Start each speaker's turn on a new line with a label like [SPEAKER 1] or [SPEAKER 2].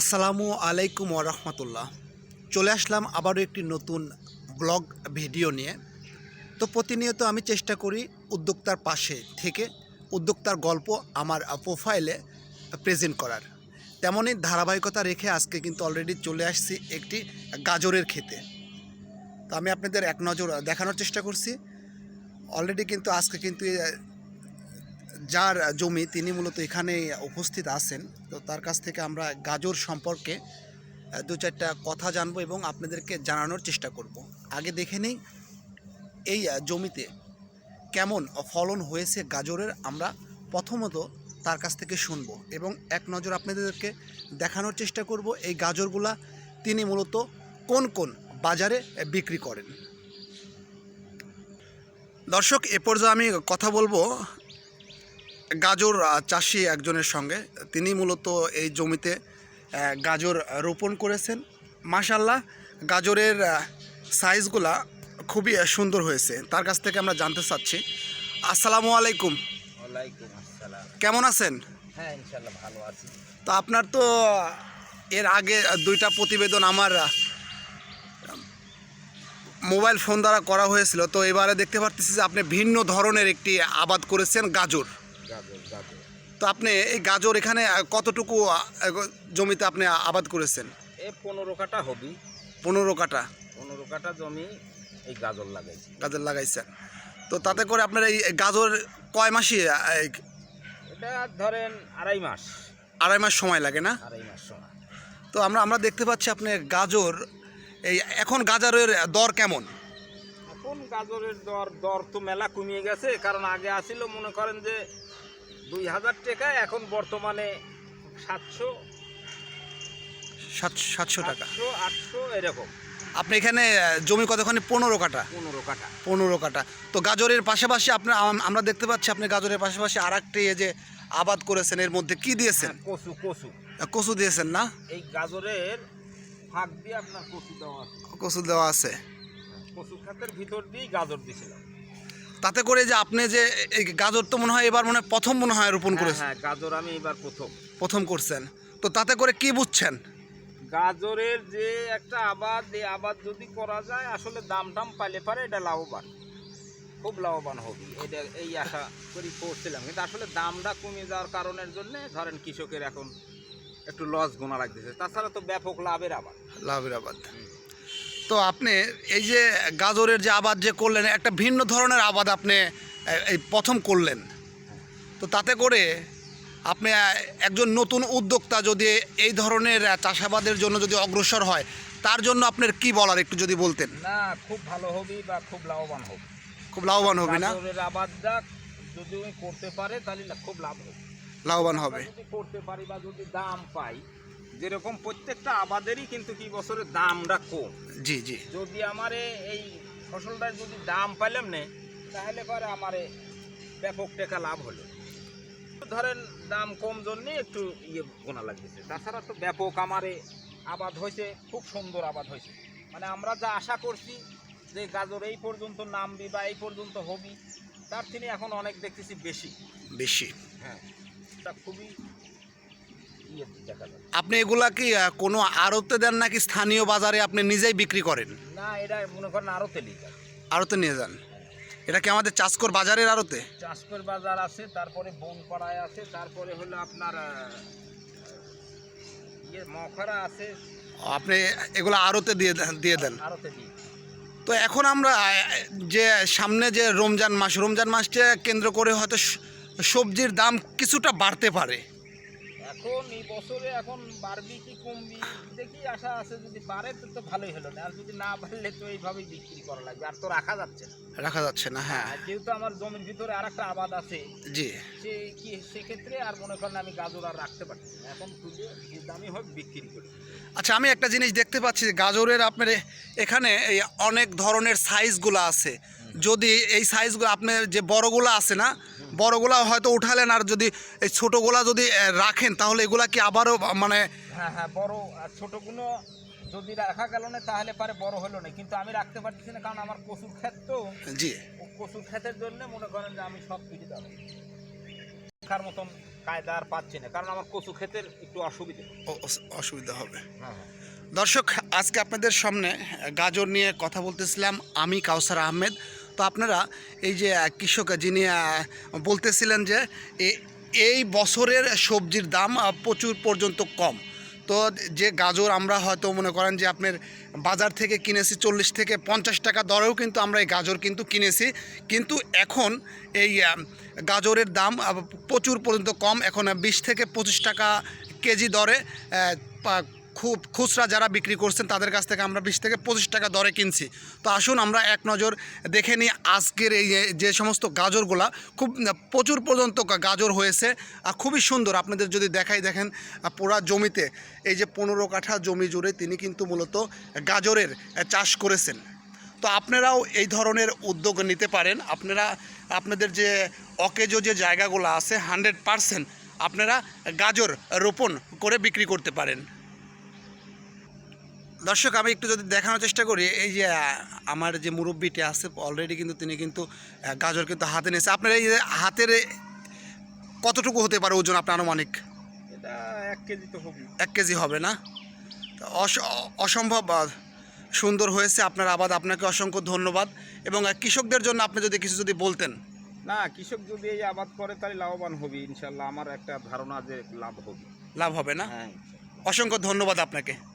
[SPEAKER 1] আসসালামু আলাইকুম ওরহমতুল্লাহ চলে আসলাম আবারও একটি নতুন ব্লগ ভিডিও নিয়ে। তো প্রতিনিয়ত আমি চেষ্টা করি উদ্যোক্তার পাশে থেকে উদ্যোক্তার গল্প আমার প্রোফাইলে প্রেজেন্ট করার। তেমনই ধারাবাহিকতা রেখে আজকে কিন্তু অলরেডি চলে আসছি একটি গাজরের খেতে তো আমি আপনাদের এক নজর দেখানোর চেষ্টা করছি। অলরেডি কিন্তু আজকে কিন্তু যার জমি তিনি মূলত এখানে উপস্থিত আছেন, তো তার কাছ থেকে আমরা গাজর সম্পর্কে দু চারটা কথা জানব এবং আপনাদেরকে জানানোর চেষ্টা করব। আগে দেখে নিই, এই জমিতে কেমন ফলন হয়েছে গাজরের আমরা প্রথমত তার কাছ থেকে শুনব এবং এক নজর আপনাদেরকে দেখানোর চেষ্টা করব এই গাজরগুলা তিনি মূলত কোন কোন বাজারে বিক্রি করেন। দর্শক, এ পর্যায়ে আমি কথা বলব গাজর চাষি একজনের সঙ্গে। তিনি মূলত এই জমিতে গাজর রোপণ করেছেন। মাশাল্লাহ গাজরের সাইজগুলা খুবই সুন্দর হয়েছে। তার কাছ থেকে আমরা জানতে চাচ্ছি। আসসালামু আলাইকুম। কেমন আছেন?
[SPEAKER 2] হ্যাঁ
[SPEAKER 1] তো আপনার তো এর আগে দুইটা প্রতিবেদন আমার মোবাইল ফোন দ্বারা করা হয়েছিল। তো এবারে দেখতে পারতেছি যে আপনি ভিন্ন ধরনের একটি আবাদ করেছেন গাজর। তো আপনি এই গাজর এখানে কতটুকু জমিতে আপনি আবাদ করেছেন?
[SPEAKER 2] এ পনেরো কাটা হবি।
[SPEAKER 1] পনেরো কাটা
[SPEAKER 2] পনেরো কাটা জমি এই গাজর লাগাইছি।
[SPEAKER 1] গাজর লাগাইছেন। তো তাতে করে আপনার এই গাজর কয় মাসে আহ, এই
[SPEAKER 2] এটা ধরেন আড়াই মাস।
[SPEAKER 1] আড়াই মাস সময় লাগে না?
[SPEAKER 2] আড়াই মাস সময়।
[SPEAKER 1] তো আমরা আমরা দেখতে পাচ্ছি আপনি গাজর এই এখন গাজরের দর কেমন?
[SPEAKER 2] এখন গাজরের দর দর তো মেলা কমিয়ে গেছে। কারণ আগে আসিল মনে করেন যে দুই হাজার টাকা এখন বর্তমানে সাতশো
[SPEAKER 1] সাত সাতশো টাকা।
[SPEAKER 2] আটশো এরকম।
[SPEAKER 1] আপনি এখানে জমি কতখানি? পনেরো কাটা
[SPEAKER 2] পনেরো কাটা
[SPEAKER 1] পনেরো কাটা তো গাজরের পাশাপাশি আপনার আমরা দেখতে পাচ্ছি আপনি গাজরের পাশাপাশি আর একটি যে আবাদ করেছেন এর মধ্যে কি দিয়েছেন?
[SPEAKER 2] হ্যাঁ, কচু কচু।
[SPEAKER 1] কচু দিয়েছেন না?
[SPEAKER 2] এই গাজরের ফাঁক দিয়ে আপনার কচু দেওয়া আছে।
[SPEAKER 1] কচু দেওয়া আছে।
[SPEAKER 2] কচু খাতের ভিতর দিয়েই গাজর দিয়েছিলাম।
[SPEAKER 1] তাতে করে যে আপনি যে এই গাজর তো মনে হয় এবার মনে হয় প্রথম মনে হয় রোপণ
[SPEAKER 2] হ্যাঁ,
[SPEAKER 1] করেছেন।
[SPEAKER 2] হ্যাঁ গাজর আমি এবার প্রথম।
[SPEAKER 1] প্রথম করছেন। তো তাতে করে কি বুঝছেন?
[SPEAKER 2] গাজরের যে একটা আবাদ এই আবাদ যদি করা যায় আসলে দাম টাম পাইলে পারে এটা লাভবান। খুব লাভবান হবে। এটা এই আশা করি করছিলাম। কিন্তু আসলে দামটা কমে যাওয়ার কারণের জন্য ধরেন কৃষকের এখন একটু লস গোনা লাগতেছে। তাছাড়া তো ব্যাপক লাভের আবাদ।
[SPEAKER 1] লাভের আবাদ। তো আপনি এই যে গাজরের যে আবাদ যে করলেন একটা ভিন্ন ধরনের আবাদ আপনি এই প্রথম করলেন। তো তাতে করে আপনি একজন নতুন উদ্যোক্তা যদি এই ধরনের চাষাবাদের জন্য যদি অগ্রসর হয় তার জন্য আপনার কি বলার একটু যদি বলতেন?
[SPEAKER 2] না খুব ভালো হবে বা খুব লাভবান হবে।
[SPEAKER 1] খুব লাভবান হবে না?
[SPEAKER 2] আবাদটা যদি করতে পারে তাহলে না খুব লাভ হবে।
[SPEAKER 1] লাভবান হবে।
[SPEAKER 2] করতে পারি বা যদি দাম পাই যেরকম প্রত্যেকটা আবাদেরই কিন্তু কি বছরের দামটা কম।
[SPEAKER 1] জি জি।
[SPEAKER 2] যদি আমারে এই ফসলটার যদি দাম পাইলাম না তাহলে পরে আমারে ব্যাপক টাকা লাভ হলো। ধরেন দাম কম জন্যে একটু ইয়ে গোনা লাগতেছে। তাছাড়া তো ব্যাপক আমারে আবাদ হয়েছে খুব সুন্দর আবাদ হয়েছে। মানে আমরা যা আশা করছি যে গাজর এই পর্যন্ত নামবি বা এই পর্যন্ত হবি তার থেকে এখন অনেক দেখতেছি বেশি।
[SPEAKER 1] বেশি।
[SPEAKER 2] হ্যাঁ। এটা খুবই
[SPEAKER 1] আপনি এগুলা কি কোনো আড়তে দেন নাকি স্থানীয় বাজারে আপনি নিজেই বিক্রি করেন?
[SPEAKER 2] না এটা মনে করেন আরও তেলি যায়
[SPEAKER 1] আড়তে নিয়ে যান? এটা কি আমাদের চাষকর বাজারের আড়তে?
[SPEAKER 2] চাষকর বাজার আছে তারপরে বনপাড়ায় আছে তারপরে হলো আপনার ইয়ে মখরা আছে।
[SPEAKER 1] আপনি এগুলো আড়তে দিয়ে দেন- দিয়ে দেন?
[SPEAKER 2] আরও তেলি
[SPEAKER 1] তো এখন আমরা যে সামনে যে রমজান মাস রমজান মাসটা কেন্দ্র করে হয়তো সবজির দাম কিছুটা বাড়তে পারে।
[SPEAKER 2] এখন এই বছরে এখন বাড়বি কি কমবি দেখি আশা আছে যদি বাড়ে তো তো ভালোই হলো না আর যদি না বাড়লে তো এইভাবেই বিক্রি করা লাগবে আর তো রাখা যাচ্ছে না।
[SPEAKER 1] রাখা যাচ্ছে না হ্যাঁ।
[SPEAKER 2] যেহেতু আমার জমির ভিতরে আর একটা আবাদ আছে
[SPEAKER 1] জি।
[SPEAKER 2] সে কি সেক্ষেত্রে আর মনে করেন আমি গাজর আর রাখতে পারছি না। এখন তুলে যে দামি হোক বিক্রি করি।
[SPEAKER 1] আচ্ছা আমি একটা জিনিস দেখতে পাচ্ছি যে গাজরের আপনার এখানে এই অনেক ধরনের সাইজগুলো আছে। যদি এই সাইজগুলো আপনার যে বড়গুলো আছে না বড়গুলা হয়তো উঠালেন আর যদি এই ছোটোগুলা যদি রাখেন তাহলে এগুলা কি আবারও মানে
[SPEAKER 2] হ্যাঁ হ্যাঁ বড় আর ছোটগুলো যদি রাখা গেল না তাহলে পারে বড় হলো না। কিন্তু আমি রাখতে পারতেছি না কারণ আমার কচুর ক্ষেত তো।
[SPEAKER 1] জি।
[SPEAKER 2] কচুর ক্ষেতের জন্য মনে করেন যে আমি সব কিছু যাব খার মতন কায়দা আর পাচ্ছি না কারণ আমার কচু ক্ষেতের একটু অসুবিধা।
[SPEAKER 1] অসুবিধা হবে।
[SPEAKER 2] হ্যাঁ হ্যাঁ।
[SPEAKER 1] দর্শক আজকে আপনাদের সামনে গাজর নিয়ে কথা বলতেছিলাম আমি কাউসার আহমেদ। তো আপনারা এই যে কৃষক যিনি বলতেছিলেন যে এই বছরের সবজির দাম প্রচুর পর্যন্ত কম। তো যে গাজর আমরা হয়তো মনে করেন যে আপনার বাজার থেকে কিনেছি চল্লিশ থেকে পঞ্চাশ টাকা দরেও কিন্তু আমরা এই গাজর কিন্তু কিনেছি। কিন্তু এখন এই গাজরের দাম প্রচুর পর্যন্ত কম। এখন বিশ থেকে পঁচিশ টাকা কেজি দরে খুব খুচরা যারা বিক্রি করছেন, তাদের কাছ থেকে আমরা বিশ থেকে পঁচিশ টাকা দরে কিনছি। তো আসুন আমরা এক নজর দেখে নিই আজকের এই যে- সমস্ত গাজরগুলা, খুব প্রচুর পর্যন্ত গাজর হয়েছে আর খুবই সুন্দর। আপনাদের যদি দেখাই, দেখেন পুরা জমিতে, এই যে পনেরো কাঠা জমি জুড়ে তিনি কিন্তু মূলত গাজরের চাষ করেছেন। তো আপনারাও এই ধরনের উদ্যোগ নিতে পারেন। আপনারা, আপনাদের যে অকেজো যে জায়গাগুলো আছে, হান্ড্রেড পারসেন্ট আপনারা গাজর রোপণ করে বিক্রি করতে পারেন। দর্শক আমি একটু যদি দেখানোর চেষ্টা করি এই যে আমার যে মুরব্বিটি আছে অলরেডি কিন্তু তিনি কিন্তু গাজর কিন্তু হাতে নিয়েছে। আপনার এই যে হাতের কতটুকু হতে পারে ওজন আপনার আনুমানিক?
[SPEAKER 2] এটা এক কেজি তো হবে।
[SPEAKER 1] এক কেজি হবে না? অস- অসম্ভব সুন্দর হয়েছে। আপনার আবাদ আপনাকে অসংখ্য ধন্যবাদ। এবং কৃষকদের জন্য আপনি যদি কিছু যদি বলতেন।
[SPEAKER 2] না কৃষক যদি এই আবাদ করে তাহলে লাভবান হবে ইনশাল্লাহ আমার একটা ধারণা যে লাভ হবে।
[SPEAKER 1] লাভ হবে না?
[SPEAKER 2] হ্যাঁ
[SPEAKER 1] অসংখ্য ধন্যবাদ আপনাকে।